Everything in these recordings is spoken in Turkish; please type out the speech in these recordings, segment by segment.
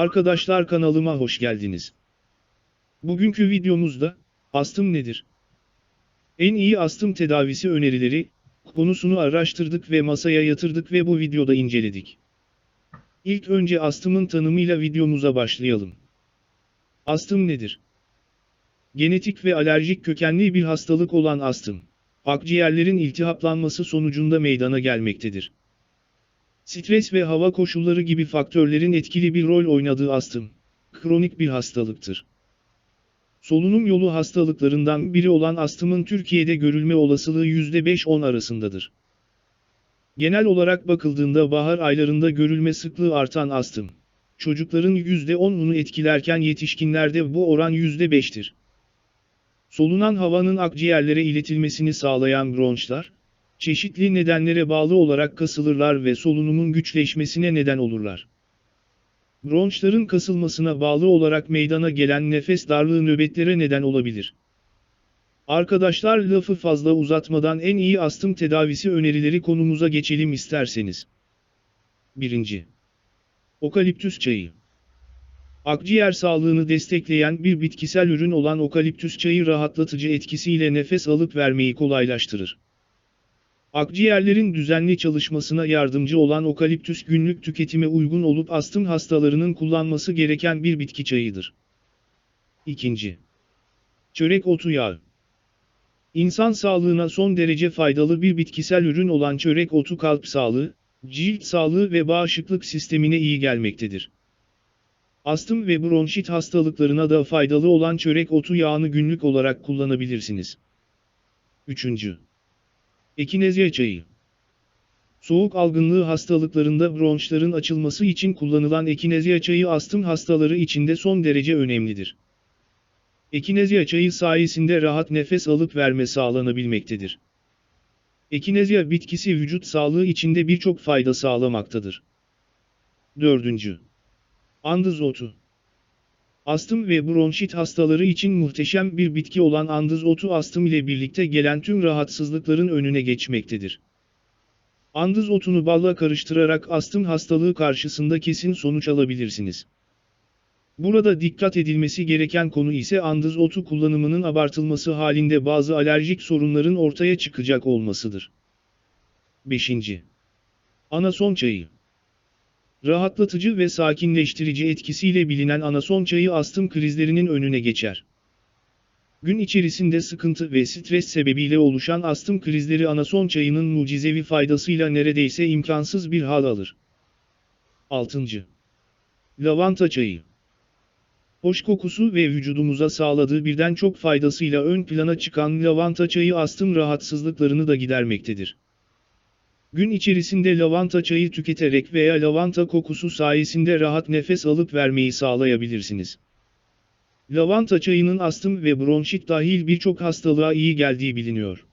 Arkadaşlar kanalıma hoş geldiniz. Bugünkü videomuzda, astım nedir? En iyi astım tedavisi önerileri, konusunu araştırdık ve masaya yatırdık ve bu videoda inceledik. İlk önce astımın tanımıyla videomuza başlayalım. Astım nedir? Genetik ve alerjik kökenli bir hastalık olan astım, akciğerlerin iltihaplanması sonucunda meydana gelmektedir. Stres ve hava koşulları gibi faktörlerin etkili bir rol oynadığı astım, kronik bir hastalıktır. Solunum yolu hastalıklarından biri olan astımın Türkiye'de görülme olasılığı %5-10 arasındadır. Genel olarak bakıldığında bahar aylarında görülme sıklığı artan astım, çocukların %10'unu etkilerken yetişkinlerde bu oran %5'tir. Solunan havanın akciğerlere iletilmesini sağlayan bronşlar, çeşitli nedenlere bağlı olarak kasılırlar ve solunumun güçleşmesine neden olurlar. Bronşların kasılmasına bağlı olarak meydana gelen nefes darlığı nöbetlere neden olabilir. Arkadaşlar lafı fazla uzatmadan en iyi astım tedavisi önerileri konumuza geçelim isterseniz. 1. Okaliptüs çayı Akciğer sağlığını destekleyen bir bitkisel ürün olan okaliptüs çayı rahatlatıcı etkisiyle nefes alıp vermeyi kolaylaştırır. Akciğerlerin düzenli çalışmasına yardımcı olan okaliptüs günlük tüketime uygun olup astım hastalarının kullanması gereken bir bitki çayıdır. 2. Çörek otu yağı İnsan sağlığına son derece faydalı bir bitkisel ürün olan çörek otu kalp sağlığı, cilt sağlığı ve bağışıklık sistemine iyi gelmektedir. Astım ve bronşit hastalıklarına da faydalı olan çörek otu yağını günlük olarak kullanabilirsiniz. 3. Ekinezya çayı Soğuk algınlığı hastalıklarında bronşların açılması için kullanılan ekinezya çayı astım hastaları için de son derece önemlidir. Ekinezya çayı sayesinde rahat nefes alıp verme sağlanabilmektedir. Ekinezya bitkisi vücut sağlığı içinde birçok fayda sağlamaktadır. 4. Andız otu Astım ve bronşit hastaları için muhteşem bir bitki olan andız otu astım ile birlikte gelen tüm rahatsızlıkların önüne geçmektedir. Andız otunu balla karıştırarak astım hastalığı karşısında kesin sonuç alabilirsiniz. Burada dikkat edilmesi gereken konu ise andız otu kullanımının abartılması halinde bazı alerjik sorunların ortaya çıkacak olmasıdır. 5. Anason çayı Rahatlatıcı ve sakinleştirici etkisiyle bilinen anason çayı astım krizlerinin önüne geçer. Gün içerisinde sıkıntı ve stres sebebiyle oluşan astım krizleri anason çayının mucizevi faydasıyla neredeyse imkansız bir hal alır. 6. Lavanta çayı Hoş kokusu ve vücudumuza sağladığı birden çok faydasıyla ön plana çıkan lavanta çayı astım rahatsızlıklarını da gidermektedir. Gün içerisinde lavanta çayı tüketerek veya lavanta kokusu sayesinde rahat nefes alıp vermeyi sağlayabilirsiniz. Lavanta çayının astım ve bronşit dahil birçok hastalığa iyi geldiği biliniyor.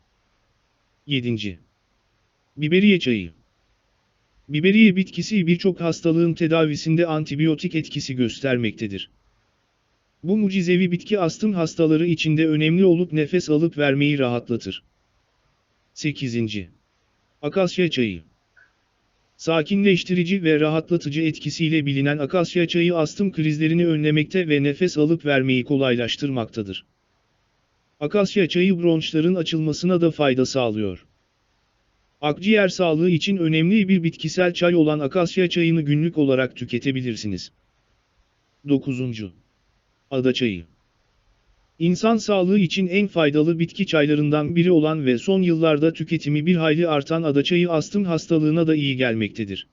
7. Biberiye çayı Biberiye bitkisi birçok hastalığın tedavisinde antibiyotik etkisi göstermektedir. Bu mucizevi bitki astım hastaları içinde önemli olup nefes alıp vermeyi rahatlatır. 8. Akasya çayı Sakinleştirici ve rahatlatıcı etkisiyle bilinen akasya çayı astım krizlerini önlemekte ve nefes alıp vermeyi kolaylaştırmaktadır. Akasya çayı bronşların açılmasına da fayda sağlıyor. Akciğer sağlığı için önemli bir bitkisel çay olan akasya çayını günlük olarak tüketebilirsiniz. 9. Ada çayı İnsan sağlığı için en faydalı bitki çaylarından biri olan ve son yıllarda tüketimi bir hayli artan adaçayı astım hastalığına da iyi gelmektedir.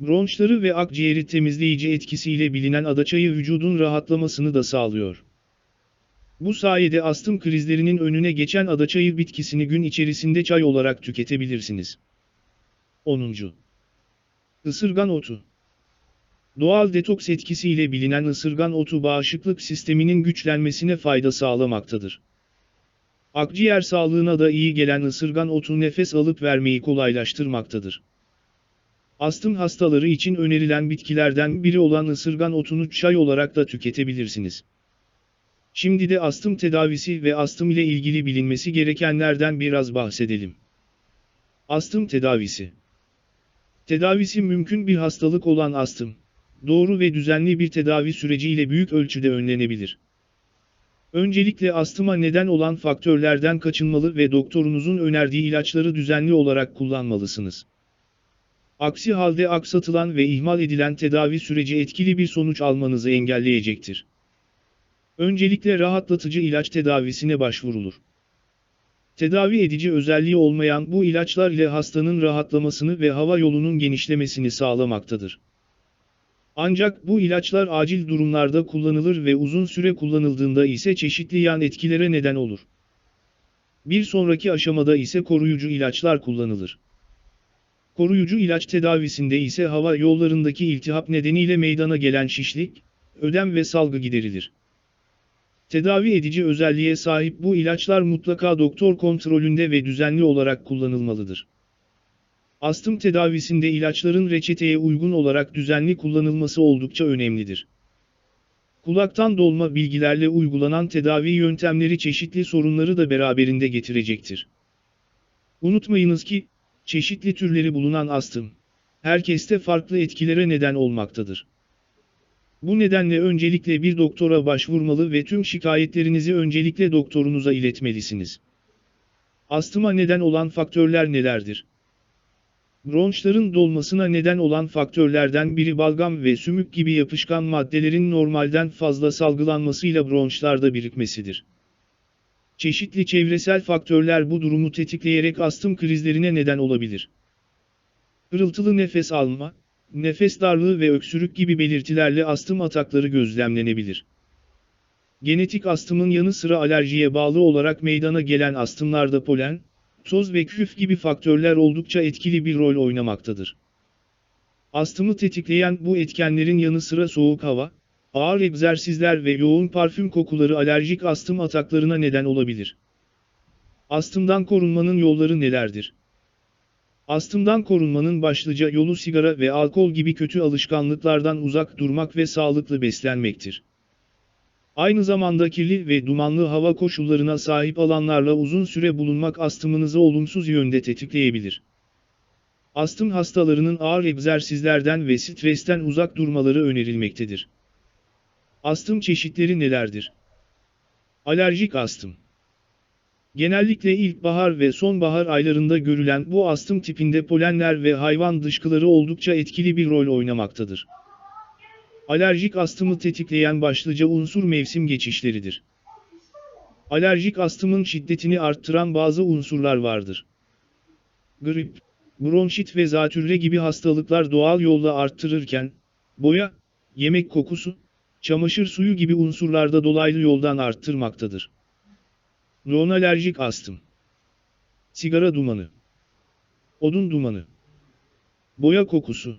Bronşları ve akciğeri temizleyici etkisiyle bilinen adaçayı vücudun rahatlamasını da sağlıyor. Bu sayede astım krizlerinin önüne geçen adaçayı bitkisini gün içerisinde çay olarak tüketebilirsiniz. 10. Isırgan otu Doğal detoks etkisiyle bilinen ısırgan otu bağışıklık sisteminin güçlenmesine fayda sağlamaktadır. Akciğer sağlığına da iyi gelen ısırgan otu nefes alıp vermeyi kolaylaştırmaktadır. Astım hastaları için önerilen bitkilerden biri olan ısırgan otunu çay olarak da tüketebilirsiniz. Şimdi de astım tedavisi ve astım ile ilgili bilinmesi gerekenlerden biraz bahsedelim. Astım tedavisi Tedavisi mümkün bir hastalık olan astım, doğru ve düzenli bir tedavi süreciyle büyük ölçüde önlenebilir. Öncelikle astıma neden olan faktörlerden kaçınmalı ve doktorunuzun önerdiği ilaçları düzenli olarak kullanmalısınız. Aksi halde aksatılan ve ihmal edilen tedavi süreci etkili bir sonuç almanızı engelleyecektir. Öncelikle rahatlatıcı ilaç tedavisine başvurulur. Tedavi edici özelliği olmayan bu ilaçlar ile hastanın rahatlamasını ve hava yolunun genişlemesini sağlamaktadır. Ancak bu ilaçlar acil durumlarda kullanılır ve uzun süre kullanıldığında ise çeşitli yan etkilere neden olur. Bir sonraki aşamada ise koruyucu ilaçlar kullanılır. Koruyucu ilaç tedavisinde ise hava yollarındaki iltihap nedeniyle meydana gelen şişlik, ödem ve salgı giderilir. Tedavi edici özelliğe sahip bu ilaçlar mutlaka doktor kontrolünde ve düzenli olarak kullanılmalıdır. Astım tedavisinde ilaçların reçeteye uygun olarak düzenli kullanılması oldukça önemlidir. Kulaktan dolma bilgilerle uygulanan tedavi yöntemleri çeşitli sorunları da beraberinde getirecektir. Unutmayınız ki, çeşitli türleri bulunan astım, herkeste farklı etkilere neden olmaktadır. Bu nedenle öncelikle bir doktora başvurmalı ve tüm şikayetlerinizi öncelikle doktorunuza iletmelisiniz. Astıma neden olan faktörler nelerdir? Bronşların dolmasına neden olan faktörlerden biri balgam ve sümük gibi yapışkan maddelerin normalden fazla salgılanmasıyla bronşlarda birikmesidir. Çeşitli çevresel faktörler bu durumu tetikleyerek astım krizlerine neden olabilir. Hırıltılı nefes alma, nefes darlığı ve öksürük gibi belirtilerle astım atakları gözlemlenebilir. Genetik astımın yanı sıra alerjiye bağlı olarak meydana gelen astımlarda polen, toz ve küf gibi faktörler oldukça etkili bir rol oynamaktadır. Astımı tetikleyen bu etkenlerin yanı sıra soğuk hava, ağır egzersizler ve yoğun parfüm kokuları alerjik astım ataklarına neden olabilir. Astımdan korunmanın yolları nelerdir? Astımdan korunmanın başlıca yolu sigara ve alkol gibi kötü alışkanlıklardan uzak durmak ve sağlıklı beslenmektir. Aynı zamanda kirli ve dumanlı hava koşullarına sahip alanlarla uzun süre bulunmak astımınızı olumsuz yönde tetikleyebilir. Astım hastalarının ağır egzersizlerden ve stresten uzak durmaları önerilmektedir. Astım çeşitleri nelerdir? Alerjik astım Genellikle ilkbahar ve sonbahar aylarında görülen bu astım tipinde polenler ve hayvan dışkıları oldukça etkili bir rol oynamaktadır. Alerjik astımı tetikleyen başlıca unsur mevsim geçişleridir. Alerjik astımın şiddetini arttıran bazı unsurlar vardır. Grip, bronşit ve zatürre gibi hastalıklar doğal yolla arttırırken, boya, yemek kokusu, çamaşır suyu gibi unsurlarda dolaylı yoldan arttırmaktadır. Non-alerjik astım. Sigara dumanı. Odun dumanı. Boya kokusu.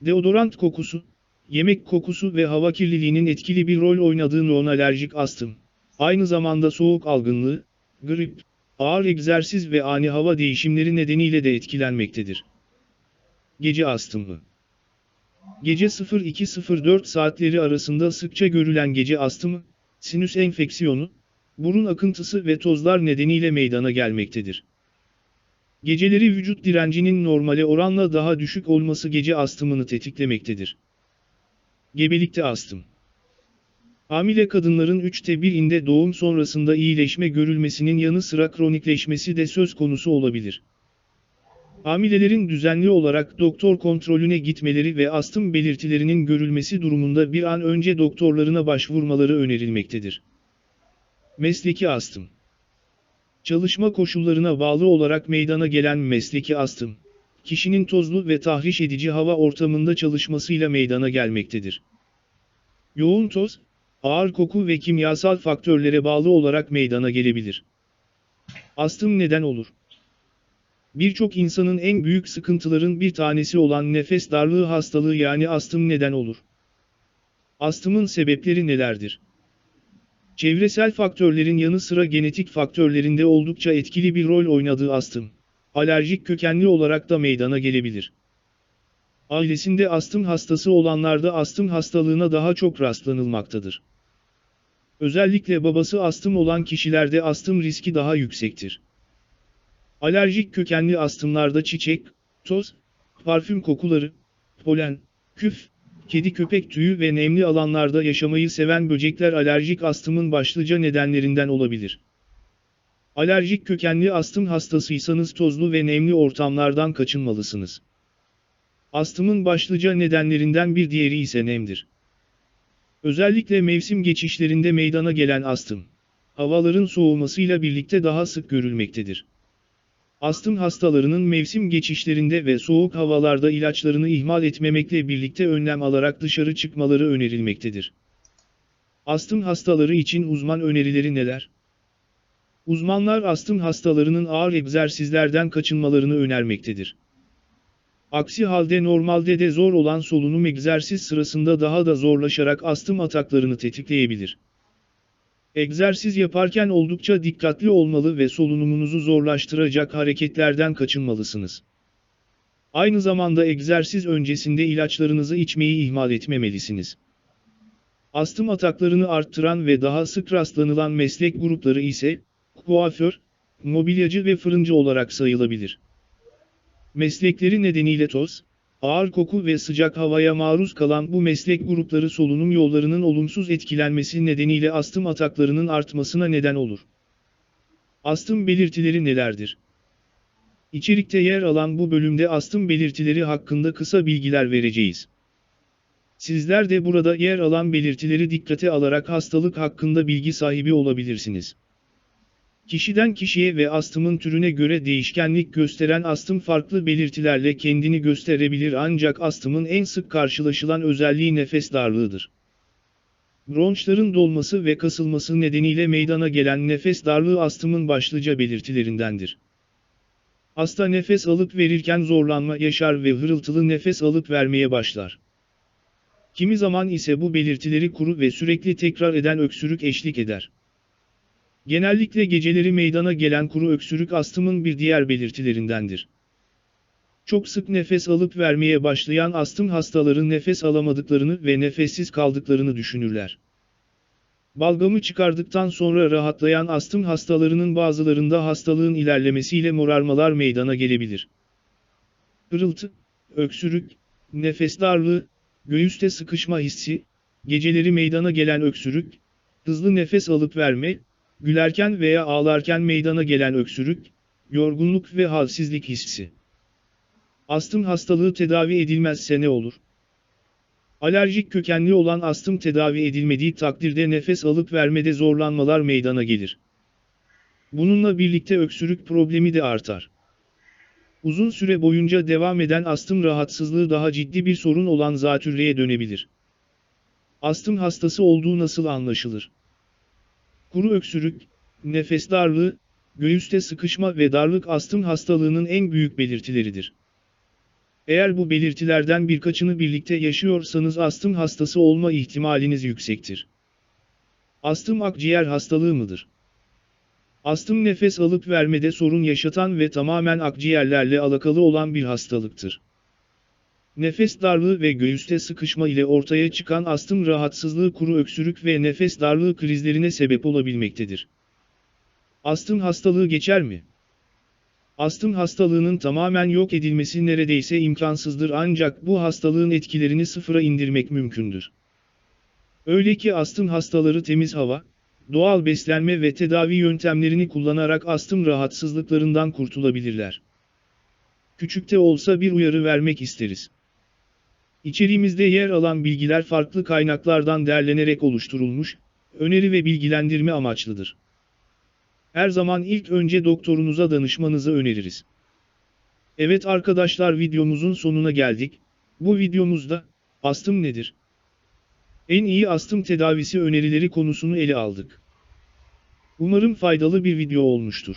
Deodorant kokusu, yemek kokusu ve hava kirliliğinin etkili bir rol oynadığı non-alerjik astım. Aynı zamanda soğuk algınlığı, grip, ağır egzersiz ve ani hava değişimleri nedeniyle de etkilenmektedir. Gece astımı. Gece 02.04 saatleri arasında sıkça görülen gece astımı, sinüs enfeksiyonu, burun akıntısı ve tozlar nedeniyle meydana gelmektedir. Geceleri vücut direncinin normale oranla daha düşük olması gece astımını tetiklemektedir. Gebelikte astım. Hamile kadınların 3'te 1'inde doğum sonrasında iyileşme görülmesinin yanı sıra kronikleşmesi de söz konusu olabilir. Hamilelerin düzenli olarak doktor kontrolüne gitmeleri ve astım belirtilerinin görülmesi durumunda bir an önce doktorlarına başvurmaları önerilmektedir. Mesleki astım Çalışma koşullarına bağlı olarak meydana gelen mesleki astım, kişinin tozlu ve tahriş edici hava ortamında çalışmasıyla meydana gelmektedir. Yoğun toz, ağır koku ve kimyasal faktörlere bağlı olarak meydana gelebilir. Astım neden olur? Birçok insanın en büyük sıkıntıların bir tanesi olan nefes darlığı hastalığı yani astım neden olur. Astımın sebepleri nelerdir? Çevresel faktörlerin yanı sıra genetik faktörlerinde oldukça etkili bir rol oynadığı astım, alerjik kökenli olarak da meydana gelebilir. Ailesinde astım hastası olanlarda astım hastalığına daha çok rastlanılmaktadır. Özellikle babası astım olan kişilerde astım riski daha yüksektir. Alerjik kökenli astımlarda çiçek, toz, parfüm kokuları, polen, küf, kedi köpek tüyü ve nemli alanlarda yaşamayı seven böcekler alerjik astımın başlıca nedenlerinden olabilir. Alerjik kökenli astım hastasıysanız tozlu ve nemli ortamlardan kaçınmalısınız. Astımın başlıca nedenlerinden bir diğeri ise nemdir. Özellikle mevsim geçişlerinde meydana gelen astım, havaların soğumasıyla birlikte daha sık görülmektedir. Astım hastalarının mevsim geçişlerinde ve soğuk havalarda ilaçlarını ihmal etmemekle birlikte önlem alarak dışarı çıkmaları önerilmektedir. Astım hastaları için uzman önerileri neler? Uzmanlar astım hastalarının ağır egzersizlerden kaçınmalarını önermektedir. Aksi halde normalde de zor olan solunum egzersiz sırasında daha da zorlaşarak astım ataklarını tetikleyebilir. Egzersiz yaparken oldukça dikkatli olmalı ve solunumunuzu zorlaştıracak hareketlerden kaçınmalısınız. Aynı zamanda egzersiz öncesinde ilaçlarınızı içmeyi ihmal etmemelisiniz. Astım ataklarını arttıran ve daha sık rastlanılan meslek grupları ise, kuaför, mobilyacı ve fırıncı olarak sayılabilir. Meslekleri nedeniyle toz, ağır koku ve sıcak havaya maruz kalan bu meslek grupları solunum yollarının olumsuz etkilenmesi nedeniyle astım ataklarının artmasına neden olur. Astım belirtileri nelerdir? İçerikte yer alan bu bölümde astım belirtileri hakkında kısa bilgiler vereceğiz. Sizler de burada yer alan belirtileri dikkate alarak hastalık hakkında bilgi sahibi olabilirsiniz. Kişiden kişiye ve astımın türüne göre değişkenlik gösteren astım farklı belirtilerle kendini gösterebilir ancak astımın en sık karşılaşılan özelliği nefes darlığıdır. Bronşların dolması ve kasılması nedeniyle meydana gelen nefes darlığı astımın başlıca belirtilerindendir. Hasta nefes alıp verirken zorlanma yaşar ve hırıltılı nefes alıp vermeye başlar. Kimi zaman ise bu belirtileri kuru ve sürekli tekrar eden öksürük eşlik eder. Genellikle geceleri meydana gelen kuru öksürük astımın bir diğer belirtilerindendir. Çok sık nefes alıp vermeye başlayan astım hastaları nefes alamadıklarını ve nefessiz kaldıklarını düşünürler. Balgamı çıkardıktan sonra rahatlayan astım hastalarının bazılarında hastalığın ilerlemesiyle morarmalar meydana gelebilir. Hırıltı, öksürük, nefes darlığı, göğüste sıkışma hissi, geceleri meydana gelen öksürük, hızlı nefes alıp verme, gülerken veya ağlarken meydana gelen öksürük, yorgunluk ve halsizlik hissi. Astım hastalığı tedavi edilmezse ne olur? Alerjik kökenli olan astım tedavi edilmediği takdirde nefes alıp vermede zorlanmalar meydana gelir. Bununla birlikte öksürük problemi de artar. Uzun süre boyunca devam eden astım rahatsızlığı daha ciddi bir sorun olan zatürreye dönebilir. Astım hastası olduğu nasıl anlaşılır? Kuru öksürük, nefes darlığı, göğüste sıkışma ve darlık astım hastalığının en büyük belirtileridir. Eğer bu belirtilerden birkaçını birlikte yaşıyorsanız astım hastası olma ihtimaliniz yüksektir. Astım akciğer hastalığı mıdır? Astım nefes alıp vermede sorun yaşatan ve tamamen akciğerlerle alakalı olan bir hastalıktır. Nefes darlığı ve göğüste sıkışma ile ortaya çıkan astım rahatsızlığı kuru öksürük ve nefes darlığı krizlerine sebep olabilmektedir. Astım hastalığı geçer mi? Astım hastalığının tamamen yok edilmesi neredeyse imkansızdır ancak bu hastalığın etkilerini sıfıra indirmek mümkündür. Öyle ki astım hastaları temiz hava, doğal beslenme ve tedavi yöntemlerini kullanarak astım rahatsızlıklarından kurtulabilirler. Küçükte olsa bir uyarı vermek isteriz. İçeriğimizde yer alan bilgiler farklı kaynaklardan derlenerek oluşturulmuş, öneri ve bilgilendirme amaçlıdır. Her zaman ilk önce doktorunuza danışmanızı öneririz. Evet arkadaşlar videomuzun sonuna geldik. Bu videomuzda, astım nedir? En iyi astım tedavisi önerileri konusunu ele aldık. Umarım faydalı bir video olmuştur.